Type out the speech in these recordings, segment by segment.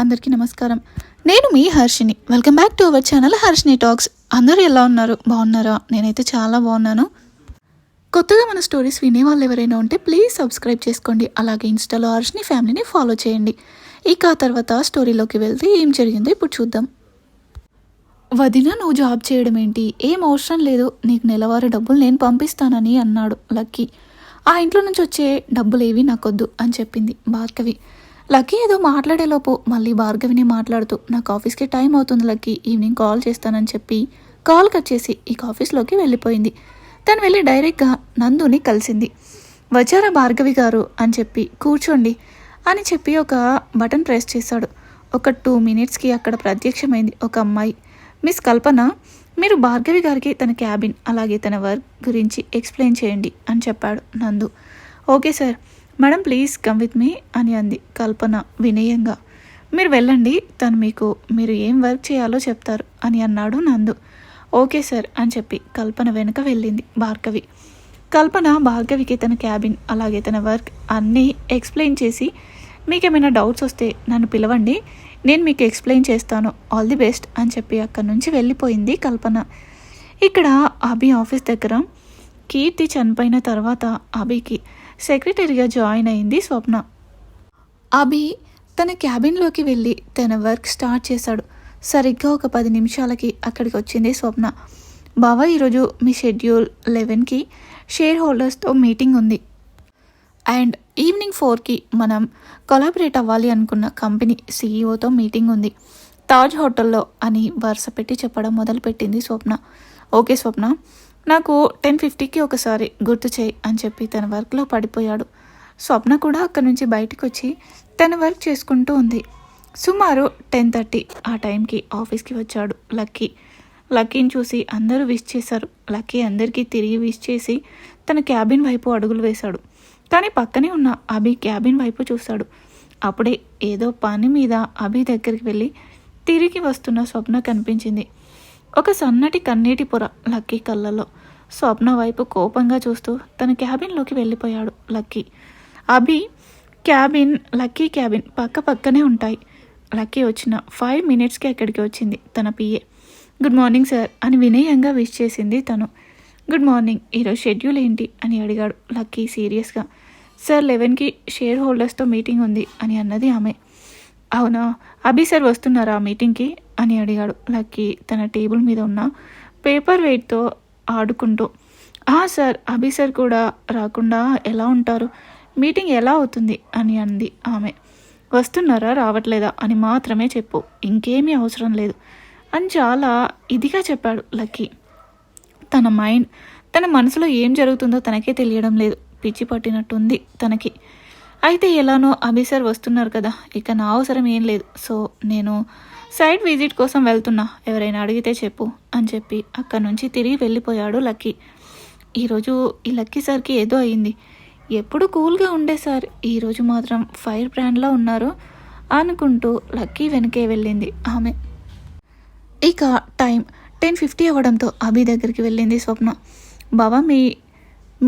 అందరికీ నమస్కారం. నేను మీ Harshini welcome back to our channel Harshini talks అందరూ ఎలా ఉన్నారు? బాగున్నారా? నేనైతే చాలా బాగున్నాను. కొత్తగా మన స్టోరీస్ వినే వాళ్ళు ఎవరైనా ఉంటే ప్లీజ్ సబ్స్క్రైబ్ చేసుకోండి. అలాగే ఇన్స్టాలో హర్షిని ఫ్యామిలీని ఫాలో చేయండి. ఇక ఆ తర్వాత స్టోరీలోకి వెళ్తే ఏం జరిగిందో ఇప్పుడు చూద్దాం. వదిన నువ్వు జాబ్ చేయడం ఏంటి? ఏం అవసరం లేదు. నీకు నెలవారీ డబ్బులు నేను పంపిస్తానని అన్నాడు లక్కీ. ఆ ఇంట్లో నుంచి వచ్చే డబ్బులు ఏవి నాకొద్దు అని చెప్పింది భార్గవి. లక్కీ ఏదో మాట్లాడేలోపు మళ్ళీ భార్గవిని మాట్లాడుతూ నాకు ఆఫీస్కి టైం అవుతుంది లక్కీ ఈవినింగ్ కాల్ చేస్తానని చెప్పి కాల్ కట్ చేసి ఇక ఆఫీస్లోకి వెళ్ళిపోయింది. తను వెళ్ళి డైరెక్ట్గా నందుని కలిసింది. వచ్చారా భార్గవి గారు అని చెప్పి కూర్చోండి అని చెప్పి ఒక బటన్ ప్రెస్ చేశాడు. ఒక టూ మినిట్స్కి అక్కడ ప్రత్యక్షమైంది ఒక అమ్మాయి. మిస్ కల్పన మీరు భార్గవి గారికి తన క్యాబిన్ అలాగే తన వర్క్ గురించి ఎక్స్ప్లెయిన్ చేయండి అని చెప్పాడు Nandu. Okay sir madam please come with me అని అంది కల్పన వినయంగా. మీరు వెళ్ళండి తను మీకు మీరు ఏం వర్క్ చేయాలో చెప్తారు అని అన్నాడు నందు. ఓకే సార్ అని చెప్పి కల్పన వెనుక వెళ్ళింది భార్గవి. కల్పన భార్గవికి తన క్యాబిన్ అలాగే తన వర్క్ అన్నీ ఎక్స్ప్లెయిన్ చేసి మీకు ఏమైనా డౌట్స్ వస్తే నన్ను పిలవండి నేను మీకు ఎక్స్ప్లెయిన్ చేస్తాను ఆల్ ది బెస్ట్ అని చెప్పి అక్కడి నుంచి వెళ్ళిపోయింది కల్పన. ఇక్కడ అభి ఆఫీస్ దగ్గర కీర్తి చనిపోయిన తర్వాత అభికి సెక్రటరీగా జాయిన్ అయింది స్వప్న. అభి తన క్యాబిన్లోకి వెళ్ళి తన వర్క్ స్టార్ట్ చేశాడు. సరిగ్గా ఒక పది నిమిషాలకి అక్కడికి వచ్చింది స్వప్న. బావా ఈరోజు మీ షెడ్యూల్ లెవెన్కి షేర్ హోల్డర్స్తో మీటింగ్ ఉంది. అండ్ ఈవినింగ్ ఫోర్కి మనం కొలాబరేట్ అవ్వాలి అనుకున్న కంపెనీ సీఈఓతో మీటింగ్ ఉంది. తాజ్ హోటల్లో అని వరుస పెట్టి చెప్పడం మొదలుపెట్టింది స్వప్న. ఓకే స్వప్న నాకు టెన్ ఫిఫ్టీకి ఒకసారి గుర్తు చేయి అని చెప్పి తన వర్క్లో పడిపోయాడు. స్వప్న కూడా అక్కడి నుంచి బయటకు వచ్చి తన వర్క్ చేసుకుంటూ ఉంది. సుమారు టెన్ థర్టీ ఆ టైంకి ఆఫీస్కి వచ్చాడు లక్కీ. లక్కీని చూసి అందరూ విష్ చేశారు. లక్కీ అందరికీ తిరిగి విష్ చేసి తన క్యాబిన్ వైపు అడుగులు వేశాడు. కానీ పక్కనే ఉన్న అభి క్యాబిన్ వైపు చూశాడు. అప్పుడే ఏదో పని మీద అభి దగ్గరికి వెళ్ళి తిరిగి వస్తున్న స్వప్న కనిపించింది. ఒక సన్నటి కన్నీటి పొర లక్కీ కళ్ళలో స్వప్న వైపు కోపంగా చూస్తూ తన క్యాబిన్లోకి వెళ్ళిపోయాడు Lucky. Abhi cabin Lucky cabin పక్క పక్కనే ఉంటాయి. లక్కీ వచ్చిన ఫైవ్ మినిట్స్కి అక్కడికి వచ్చింది తన పిఏ గుడ్ మార్నింగ్ సార్ అని వినయంగా విష్ చేసింది తను. గుడ్ మార్నింగ్ ఈరోజు షెడ్యూల్ ఏంటి అని అడిగాడు లక్కీ సీరియస్గా. సార్ లెవెన్కి షేర్ హోల్డర్స్తో మీటింగ్ ఉంది అని అన్నది ఆమె. అవునా? అభి సార్ వస్తున్నారా ఆ మీటింగ్కి? అని అడిగాడు. లక్కీ తన టేబుల్ మీద ఉన్న పేపర్ వెయిట్తో ఆడుకుంటూ. ఆ సార్ అభి సార్ కూడా రాకుండా ఎలా ఉంటారు? మీటింగ్ ఎలా అవుతుంది? అని అంది ఆమె. వస్తున్నారా? రావట్లేదా? అని మాత్రమే చెప్పు. ఇంకేమీ అవసరం లేదు. అని చాలా ఇదిగా చెప్పాడు లక్కీ. తన మైండ్ తన మనసులో ఏం జరుగుతుందో తనకే తెలియడం లేదు. పిచ్చి పట్టినట్టుంది తనకి. అయితే ఎలానో అభి సార్ వస్తున్నారు కదా ఇక నా అవసరం ఏం లేదు. సో నేను సైడ్ విజిట్ కోసం వెళ్తున్నా ఎవరైనా అడిగితే చెప్పు అని చెప్పి అక్కడి నుంచి తిరిగి వెళ్ళిపోయాడు లక్కీ. ఈరోజు ఈ లక్కీ సార్కి ఏదో అయింది. ఎప్పుడు కూల్గా ఉండే సార్ ఈరోజు మాత్రం ఫైర్ బ్రాండ్లా ఉన్నారు అనుకుంటూ లక్కీ వెనకే వెళ్ళింది ఆమె. ఇక టైం టెన్ ఫిఫ్టీ అవ్వడంతో అభి దగ్గరికి వెళ్ళింది స్వప్న. బాబా మీ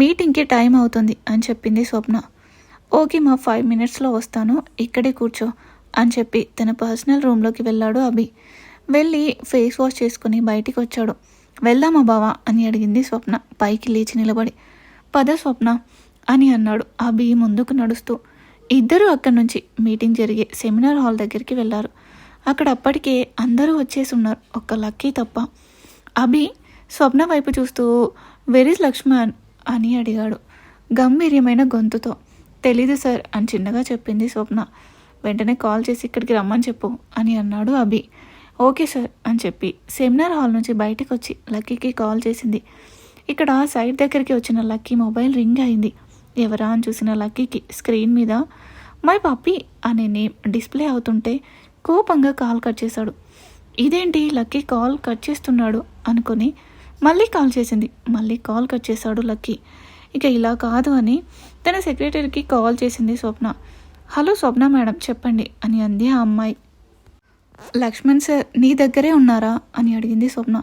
మీటింగ్కి టైం అవుతుంది అని చెప్పింది స్వప్న. ఓకే మా ఫైవ్ మినిట్స్లో వస్తాను. ఇక్కడే కూర్చో అని చెప్పి తన పర్సనల్ రూమ్లోకి వెళ్ళాడు అభి. వెళ్ళి ఫేస్ వాష్ చేసుకుని బయటికి వచ్చాడు. వెళ్దామా బావా? అని అడిగింది స్వప్న. పైకి లేచి నిలబడి. పద స్వప్న అని అన్నాడు అభి ముందుకు నడుస్తూ. ఇద్దరూ అక్కడి నుంచి మీటింగ్ జరిగే సెమినార్ హాల్ దగ్గరికి వెళ్ళారు. అక్కడ అప్పటికే అందరూ వచ్చేసి ఉన్నారు ఒక్క లక్కీ తప్ప. అభి స్వప్న వైపు చూస్తూ వెరీస్ లక్ష్మణ్? అని అడిగాడు గంభీర్యమైన గొంతుతో. తెలీదు సార్ అని చిన్నగా చెప్పింది స్వప్న. వెంటనే కాల్ చేసి ఇక్కడికి రమ్మని చెప్పు అని అన్నాడు అభి. ఓకే సార్ అని చెప్పి. సెమినార్ హాల్ నుంచి బయటకు వచ్చి లక్కీకి కాల్ చేసింది. ఇక్కడ సైడ్ దగ్గరికి వచ్చిన లక్కీ మొబైల్ రింగ్ అయింది. ఎవరా అని చూసిన లక్కీకి స్క్రీన్ మీద మై పప్పి అనే నేమ్ డిస్ప్లే అవుతుంటే కోపంగా కాల్ కట్ చేశాడు. ఇదేంటి లక్కీ కాల్ కట్ చేస్తున్నాడు అనుకొని మళ్ళీ కాల్ చేసింది. మళ్ళీ కాల్ కట్ చేశాడు లక్కీ. ఇక ఇలా కాదు అని తన సెక్రటరీకి కాల్ చేసింది స్వప్న. హలో స్వప్న మేడం చెప్పండి అని అంది ఆ అమ్మాయి. లక్ష్మణ్ సార్ నీ దగ్గరే ఉన్నారా? అని అడిగింది స్వప్న.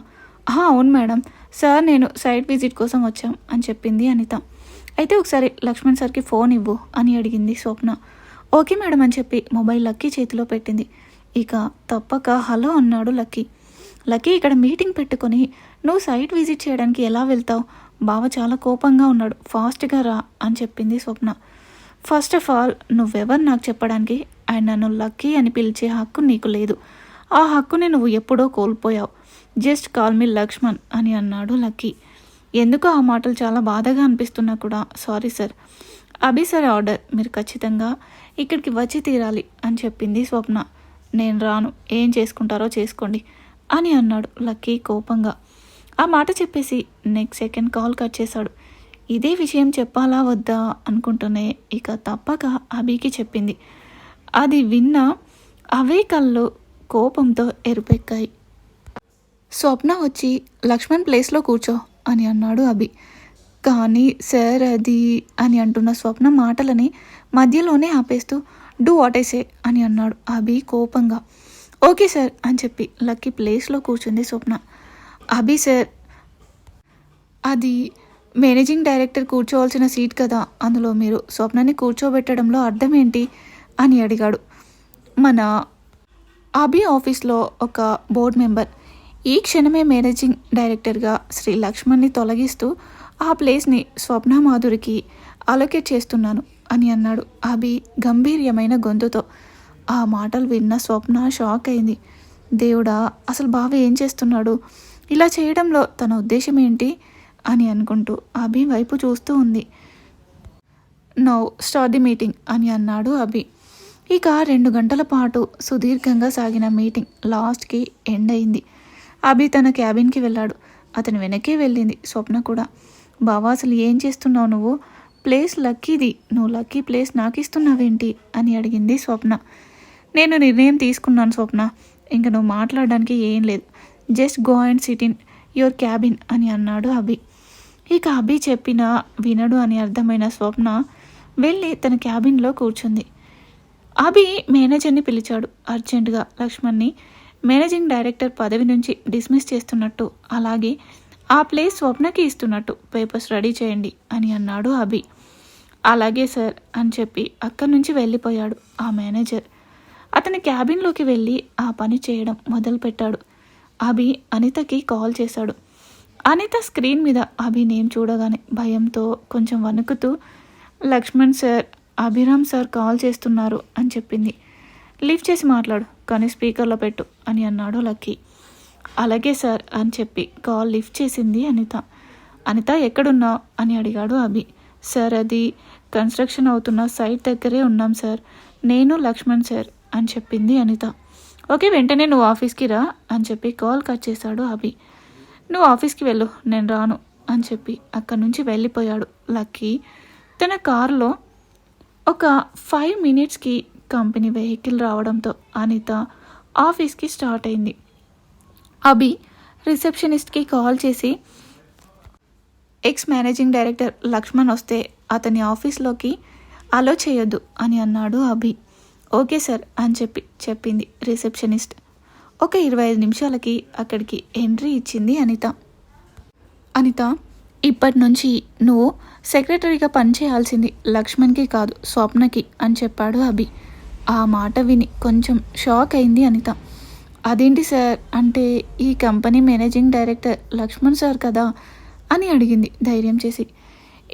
అవును మేడం. సార్ నేను సైట్ విజిట్ కోసం వచ్చాం అని చెప్పింది అనిత. అయితే ఒకసారి లక్ష్మణ్ సార్కి ఫోన్ ఇవ్వు అని అడిగింది స్వప్న. ఓకే మేడం అని చెప్పి మొబైల్ లక్కీ చేతిలో పెట్టింది. ఇక తప్పక హలో అన్నాడు లక్కీ. లక్కీ ఇక్కడ మీటింగ్ పెట్టుకొని నువ్వు సైట్ విజిట్ చేయడానికి ఎలా వెళ్తావు? బావ చాలా కోపంగా ఉన్నాడు. ఫాస్ట్గా రా అని చెప్పింది స్వప్న. ఫస్ట్ ఆఫ్ ఆల్ నువ్వెవరు నాకు చెప్పడానికి? ఆయన నన్ను లక్కీ అని పిలిచే హక్కు నీకు లేదు. ఆ హక్కుని నువ్వు ఎప్పుడో కోల్పోయావు. జస్ట్ కాల్ మీ లక్ష్మణ్ అని అన్నాడు లక్కీ. ఎందుకో ఆ మాటలు చాలా బాధగా అనిపిస్తున్నా కూడా? Sorry sir. Abhi sir order. మీరు ఖచ్చితంగా ఇక్కడికి వచ్చి తీరాలి అని చెప్పింది స్వప్న. నేను రాను. ఏం చేసుకుంటారో చేసుకోండి అని అన్నాడు లక్కీ కోపంగా. ఆ మాట చెప్పేసి నెక్స్ట్ సెకండ్ కాల్ కట్ చేశాడు. ఇదే విషయం చెప్పాలా వద్దా అనుకుంటూనే ఇక తప్పక అభికి చెప్పింది. అది విన్న అవే కళ్ళు కోపంతో ఎరుపెక్కాయి. స్వప్న వచ్చి లక్ష్మణ్ ప్లేస్లో కూర్చో అని అన్నాడు అభి. కానీ సార్ అది అని అంటున్న స్వప్న మాటలని మధ్యలోనే ఆపేస్తూ డూ వాట్ సే అని అన్నాడు అభి కోపంగా. ఓకే సార్ అని చెప్పి లక్కీ ప్లేస్లో కూర్చుంది స్వప్న. అభి సార్ అది మేనేజింగ్ డైరెక్టర్ కూర్చోవాల్సిన సీట్ కదా అందులో మీరు స్వప్నాన్ని కూర్చోబెట్టడంలో అర్థం ఏంటి అని అడిగాడు. మన అభి ఆఫీస్లో ఒక బోర్డ్ మెంబర్. ఈ క్షణమే మేనేజింగ్ డైరెక్టర్గా శ్రీ లక్ష్మణ్ని తొలగిస్తూ ఆ ప్లేస్ని స్వప్న మాధురికి అలొకేట్ చేస్తున్నాను అని అన్నాడు అభి గంభీర్యమైన గొంతుతో. ఆ మాటలు విన్న స్వప్న షాక్ అయింది. దేవుడా అసలు బావ ఏం చేస్తున్నాడు? ఇలా చేయడంలో తన ఉద్దేశం ఏంటి అని అనుకుంటూ అభి వైపు చూస్తూ ఉంది. నౌ స్టార్ట్ ది మీటింగ్ అని అన్నాడు అభి. ఇక రెండు గంటల పాటు సుదీర్ఘంగా సాగిన మీటింగ్ లాస్ట్కి ఎండ్ అయింది. అభి తన క్యాబిన్కి వెళ్ళాడు. అతని వెనకే వెళ్ళింది స్వప్న కూడా. బావా అసలు ఏం చేస్తున్నావు నువ్వు? ప్లేస్ లక్కీది. నువ్వు లక్కీ ప్లేస్ నాకు ఇస్తున్నావేంటి అని అడిగింది స్వప్న. నేను నిర్ణయం తీసుకున్నాను స్వప్న. ఇంక నువ్వు మాట్లాడడానికి ఏం లేదు. Just go and sit in your cabin అని అన్నాడు అభి. ఇక అభి చెప్పిన వినడు అని అర్థమైన స్వప్న వెళ్ళి తన క్యాబిన్లో కూర్చుంది. అభి మేనేజర్ని పిలిచాడు అర్జెంటుగా లక్ష్మణ్ని. మేనేజింగ్ డైరెక్టర్ పదవి నుంచి డిస్మిస్ చేస్తున్నట్టు అలాగే ఆ ప్లేస్ స్వప్నకి ఇస్తున్నట్టు పేపర్స్ రెడీ చేయండి అని అన్నాడు అభి. అలాగే సార్ అని చెప్పి అక్కడి నుంచి వెళ్ళిపోయాడు ఆ మేనేజర్. అతని క్యాబిన్లోకి వెళ్ళి ఆ పని చేయడం మొదలుపెట్టాడు. అభి అనితకి కాల్ చేశాడు. అనిత స్క్రీన్ మీద అభి నేమ్ చూడగానే భయంతో కొంచెం వణుకుతూ Lakshman sir Abhiram sir call చేస్తున్నారు అని చెప్పింది. లిఫ్ట్ చేసి మాట్లాడు కానీ స్పీకర్లో పెట్టు అని అన్నాడు లక్కీ. అలాగే సార్ అని చెప్పి కాల్ లిఫ్ట్ చేసింది అనిత. అనిత ఎక్కడున్నావు? అని అడిగాడు అభి. సార్ అది కన్స్ట్రక్షన్ అవుతున్న సైట్ దగ్గరే ఉన్నాం సార్. నేను లక్ష్మణ్ సార్ అని చెప్పింది అనిత. ఓకే వెంటనే నువ్వు ఆఫీస్కి రా అని చెప్పి కాల్ కట్ చేశాడు అభి. నువ్వు ఆఫీస్కి వెళ్ళు నేను రాను అని చెప్పి అక్కడి నుంచి వెళ్ళిపోయాడు. లక్కీ తన కారులో ఒక ఫైవ్ మినిట్స్కి కంపెనీ వెహికల్ రావడంతో అనిత ఆఫీస్కి స్టార్ట్ అయింది. అభి రిసెప్షనిస్ట్కి కాల్ చేసి ఎక్స్ మేనేజింగ్ డైరెక్టర్ లక్ష్మణ్ వస్తే అతని ఆఫీస్లోకి అలో చేయొద్దు అని అన్నాడు అభి. ఓకే సార్ అని చెప్పి చెప్పింది రిసెప్షనిస్ట్. ఒక ఇరవై ఐదు నిమిషాలకి అక్కడికి ఎంట్రీ ఇచ్చింది అనిత. అనిత ఇప్పటి నుంచి నువ్వు సెక్రటరీగా పనిచేయాల్సింది లక్ష్మణ్కి కాదు స్వప్నకి అని చెప్పాడు అభి. ఆ మాట విని కొంచెం షాక్ అయింది అనిత. అదేంటి సార్ అంటే ఈ company managing director Lakshman sir కదా అని అడిగింది ధైర్యం చేసి.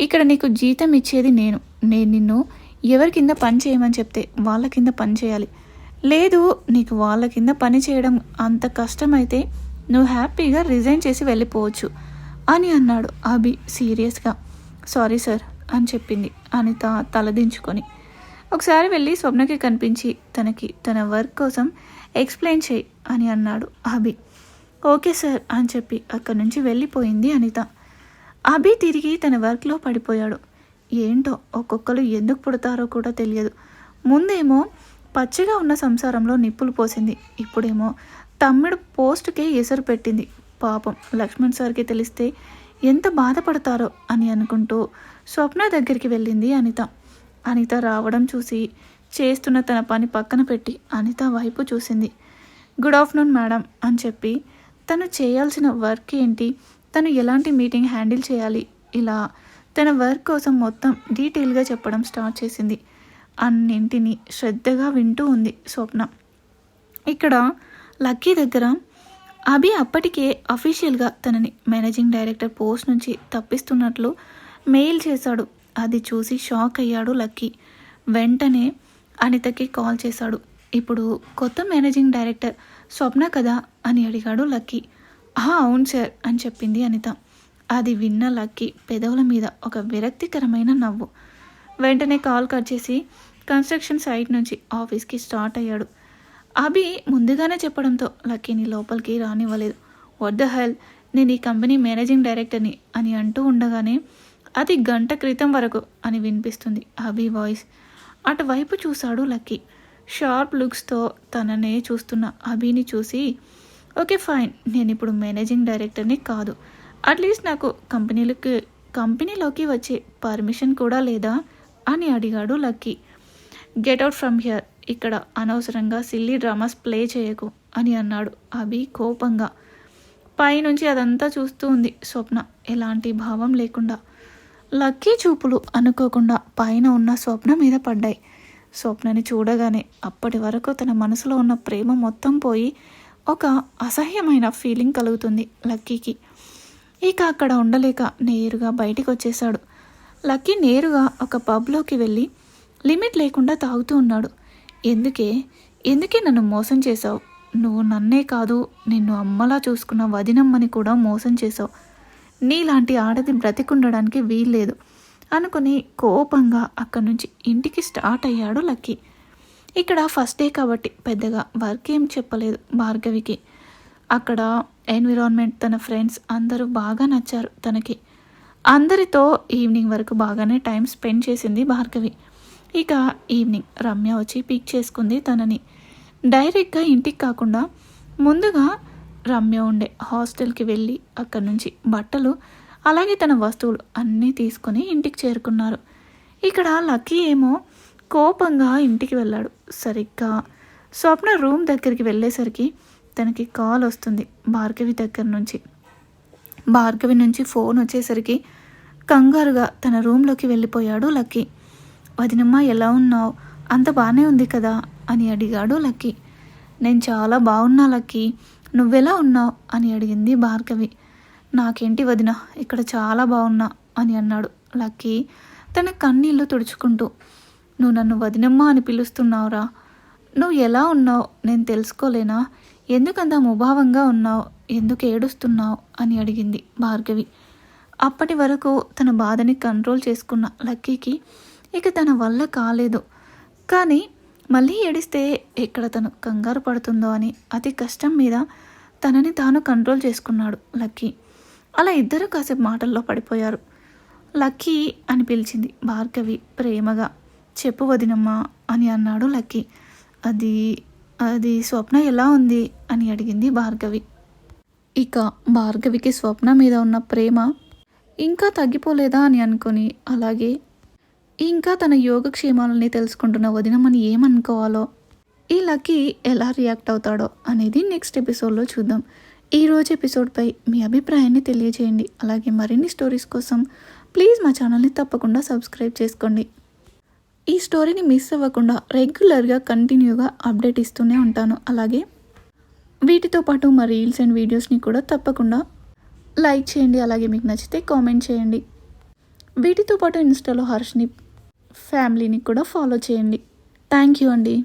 ఇక్కడ నీకు జీతం ఇచ్చేది నేను నేను నిన్ను ఎవరి కింద పని చేయమని చెప్తే వాళ్ళ కింద పని చేయాలి. లేదు నీకు వాళ్ళ కింద పని చేయడం అంత కష్టమైతే నువ్వు హ్యాపీగా రిజైన్ చేసి వెళ్ళిపోవచ్చు అని అన్నాడు అభి సీరియస్గా. సారీ సార్ అని చెప్పింది అనిత తలదించుకొని ఒకసారి వెళ్ళి స్వప్నకి కనిపించి తనకి తన వర్క్ కోసం ఎక్స్ప్లెయిన్ చేయి అని అన్నాడు అభి. ఓకే సార్ అని చెప్పి అక్కడి నుంచి వెళ్ళిపోయింది అనిత. అభి తిరిగి తన వర్క్లో పడిపోయాడు. ఏంటో ఒక్కొక్కరు ఎందుకు పుడతారో కూడా తెలియదు. ముందేమో పచ్చిగా ఉన్న సంసారంలో నిప్పులు పోసింది. ఇప్పుడేమో తమ్ముడు పోస్ట్కే ఎసరు పెట్టింది. పాపం లక్ష్మణ్ సార్కి తెలిస్తే ఎంత బాధపడతారో అని అనుకుంటూ స్వప్న దగ్గరికి వెళ్ళింది అనిత. అనిత రావడం చూసి చేస్తున్న తన పని పక్కన పెట్టి అనిత వైపు చూసింది. గుడ్ ఆఫ్టర్నూన్ మేడం అని చెప్పి తను చేయాల్సిన వర్క్ ఏంటి? తను ఎలాంటి మీటింగ్ హ్యాండిల్ చేయాలి? ఇలా తన వర్క్ కోసం మొత్తం డీటెయిల్గా చెప్పడం స్టార్ట్ చేసింది. అన్నింటినీ శ్రద్ధగా వింటూ ఉంది స్వప్న. ఇక్కడ లక్కీ దగ్గర అభి అప్పటికే అఫీషియల్గా తనని మేనేజింగ్ డైరెక్టర్ పోస్ట్ నుంచి తప్పిస్తున్నట్లు మెయిల్ చేశాడు. అది చూసి షాక్ అయ్యాడు లక్కీ. వెంటనే అనితకి కాల్ చేశాడు. ఇప్పుడు కొత్త మేనేజింగ్ డైరెక్టర్ స్వప్న కదా అని అడిగాడు లక్కీ. అవును సార్ అని చెప్పింది అనిత. అది విన్న లక్కీ పెదవుల మీద ఒక విరక్తికరమైన నవ్వు. వెంటనే కాల్ కట్ చేసి కన్స్ట్రక్షన్ సైట్ నుంచి ఆఫీస్కి స్టార్ట్ అయ్యాడు. అభి ముందుగానే చెప్పడంతో లక్కీని లోపలికి రానివ్వలేదు. వద్ద హెల్ నేను ఈ కంపెనీ మేనేజింగ్ డైరెక్టర్ని అని అంటూ ఉండగానే అది గంట క్రితం వరకు అని వినిపిస్తుంది అభి వాయిస్. అటువైపు చూశాడు లక్కీ. షార్ప్ లుక్స్తో తననే చూస్తున్న అభిని చూసి ఓకే ఫైన్. నేను ఇప్పుడు మేనేజింగ్ డైరెక్టర్ని కాదు. అట్లీస్ట్ నాకు కంపెనీలకి కంపెనీలోకి వచ్చే పర్మిషన్ కూడా లేదా అని అడిగాడు Lucky. Get out from here ఇక్కడ అనవసరంగా సిల్లీ డ్రామాస్ ప్లే చేయకు అని అన్నాడు అభి కోపంగా. పైనుంచి అదంతా చూస్తూ ఉంది స్వప్న. ఎలాంటి భావం లేకుండా. లక్కీ చూపులు అనుకోకుండా పైన ఉన్న స్వప్న మీద పడ్డాయి. స్వప్నని చూడగానే అప్పటి వరకు తన మనసులో ఉన్న ప్రేమ మొత్తం పోయి ఒక అసహ్యమైన ఫీలింగ్ కలుగుతుంది లక్కీకి. ఇక అక్కడ ఉండలేక నేరుగా బయటికి వచ్చేశాడు. లక్కీ నేరుగా ఒక పబ్లోకి వెళ్ళి లిమిట్ లేకుండా తాగుతూ ఉన్నాడు. ఎందుకే? ఎందుకే నన్ను మోసం చేశావు? నువ్వు నన్నే కాదు నిన్ను అమ్మలా చూసుకున్న వదినమ్మని కూడా మోసం చేశావు. నీలాంటి ఆడది బ్రతికుండడానికి వీల్లేదు అనుకుని కోపంగా అక్కడి నుంచి ఇంటికి స్టార్ట్ అయ్యాడు లక్కీ. ఇక్కడ ఫస్ట్ డే కాబట్టి పెద్దగా వర్క్ ఏం చెప్పలేదు భార్గవికి అక్కడ ఎన్విరాన్మెంట్ తన ఫ్రెండ్స్ అందరూ బాగా నచ్చారు తనకి. అందరితో ఈవినింగ్ వరకు బాగానే టైం స్పెండ్ చేసింది భార్గవి. ఇక ఈవినింగ్ రమ్య వచ్చి పిక్ చేసుకుంది తనని. డైరెక్ట్గా ఇంటికి కాకుండా ముందుగా రమ్య ఉండే హాస్టల్కి వెళ్ళి అక్కడి నుంచి బట్టలు అలాగే తన వస్తువులు అన్నీ తీసుకొని ఇంటికి చేరుకున్నారు. ఇక్కడ లక్కీ ఏమో కోపంగా ఇంటికి వెళ్ళాడు. సరిగ్గా స్వప్న రూమ్ దగ్గరికి వెళ్ళేసరికి తనకి కాల్ వస్తుంది భార్గవి దగ్గర నుంచి. భార్గవి నుంచి ఫోన్ వచ్చేసరికి కంగారుగా తన రూమ్లోకి వెళ్ళిపోయాడు లక్కీ. వదినమ్మ ఎలా ఉన్నావు? అంత బాగానే ఉంది కదా? అని అడిగాడు లక్కీ. నేను చాలా బాగున్నా లక్కీ. నువ్వెలా ఉన్నావు? అని అడిగింది భార్గవి. నాకేంటి వదిన ఇక్కడ చాలా బాగున్నా అని అన్నాడు లక్కీ తన కన్నీళ్ళు తుడుచుకుంటూ. నువ్వు నన్ను వదినమ్మ అని పిలుస్తున్నావురా. నువ్వు ఎలా ఉన్నావు? నేను తెలుసుకోలేనా? ఎందుకంత ముభావంగా ఉన్నావు? ఎందుకు ఏడుస్తున్నావు? అని అడిగింది భార్గవి. అప్పటి వరకు తన బాధని కంట్రోల్ చేసుకున్న లక్కీకి ఇక తన వల్ల కాలేదు. కానీ మళ్ళీ ఏడిస్తే ఎక్కడ తను కంగారు పడుతుందో అని అతి కష్టం మీద తనని తాను కంట్రోల్ చేసుకున్నాడు లక్కీ. అలా ఇద్దరు కాసేపు మాటల్లో పడిపోయారు. లక్కీ అని పిలిచింది భార్గవి ప్రేమగా. చెప్పు వదినమ్మా అని అన్నాడు లక్కీ. అది అది స్వప్న ఎలా ఉంది అని అడిగింది భార్గవి. ఇక భార్గవికి స్వప్న మీద ఉన్న ప్రేమ ఇంకా తగ్గిపోలేదా అని అనుకొని అలాగే ఇంకా తన యోగక్షేమాలని తెలుసుకుంటున్న వదినమని ఏమనుకోవాలో ఈ లక్కీ ఎలా రియాక్ట్ అవుతాడో అనేది నెక్స్ట్ ఎపిసోడ్లో చూద్దాం. ఈ రోజు ఎపిసోడ్పై మీ అభిప్రాయాన్ని తెలియజేయండి అలాగే మరిన్ని స్టోరీస్ కోసం ప్లీజ్ మా ఛానల్ని తప్పకుండా సబ్స్క్రైబ్ చేసుకోండి. ఈ స్టోరీని మిస్ అవ్వకుండా రెగ్యులర్గా కంటిన్యూగా అప్డేట్ ఇస్తూనే ఉంటాను. అలాగే వీటితో పాటు మా రీల్స్ అండ్ వీడియోస్ని కూడా తప్పకుండా లైక్ చేయండి. అలాగే మీకు నచ్చితే కామెంట్ చేయండి. వీటితో పాటు ఇన్స్టాలో హర్ష్ని ఫ్యామిలీని కూడా ఫాలో చేయండి. థ్యాంక్ యూ అండి.